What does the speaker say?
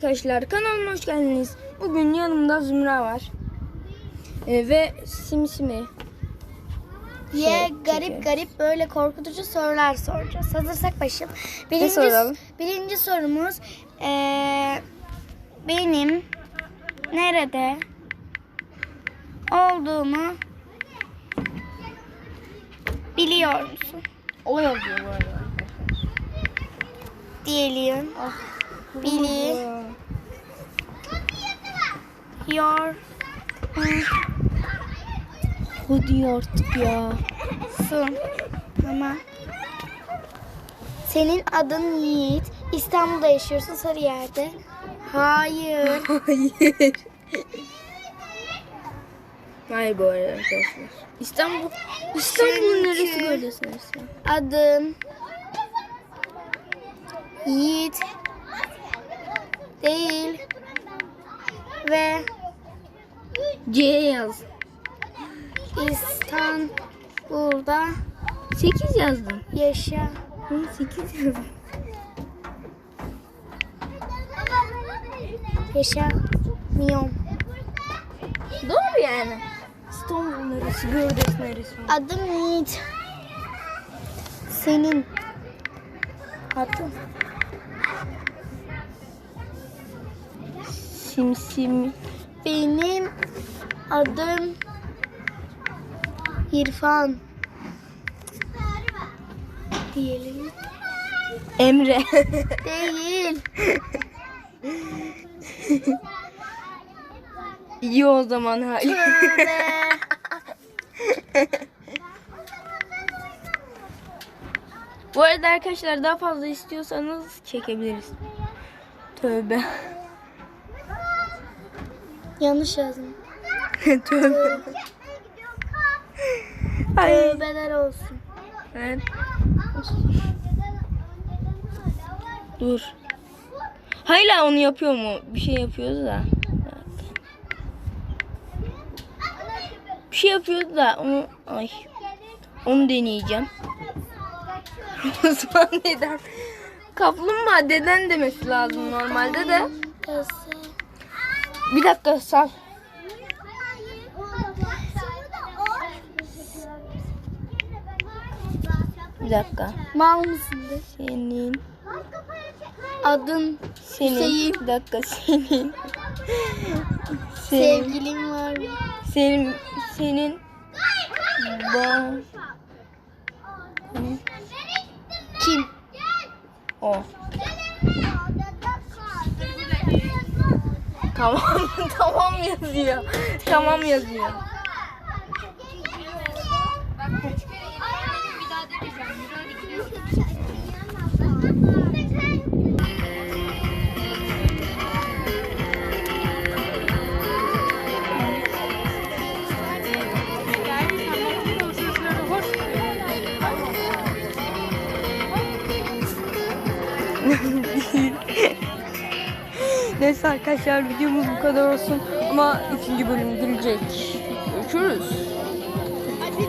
Arkadaşlar kanalıma hoş geldiniz. Bugün yanımda Zümra var. Ee, ve Simsimi. Ye Şey, garip çekiyoruz. garip böyle korkutucu sorular soracağız. Hazırsak başım. Birinci, soralım? birinci sorumuz eee, benim nerede olduğumu biliyor musun? O yazıyor bu arada. Diyelim. Biliyor. Hadi artık ya. Sun. Ama senin adın Yiğit. İstanbul'da yaşıyorsun Sarıyer'de. Hayır. Hayır. Hayır bu arada arkadaşlar. İstanbul. İstanbul'un neresi böylesiniz ya? Adım Yiğit değil ve C yaz. İstanbul'da 8 yazdım. yaşa. Hı, 8 yazdım. Yaşamıyorum. Doğru yani. İstanbul neresi? Gördes neresi? Adım Yiğit. Senin Adın. Simsim. benim adım İrfan. Diyelim. Emre. Değil. İyi o zaman hali. Bu arada arkadaşlar daha fazla istiyorsanız çekebiliriz. Tövbe. Yanlış yazdım. Tövbe. Ay. Tövbeler olsun. Evet. Dur. Hala onu yapıyor mu? Bir şey yapıyordu da. Bir şey yapıyordu da onu ay. Onu deneyeceğim. Osman neden? Kaplumbağa deden demesi lazım normalde de. Bir dakika sal. Bir dakika. Mal mısındır? Senin. Adın Senin. Hüseyin. Bir dakika senin. Senin. sevgilin var mı? Senin. Senin. Ba. Kim? O. Tamam. tamam yazıyor. Tamam yazıyor. Neyse arkadaşlar videomuz bu kadar olsun ama ikinci bölüm gelecek. Görüşürüz.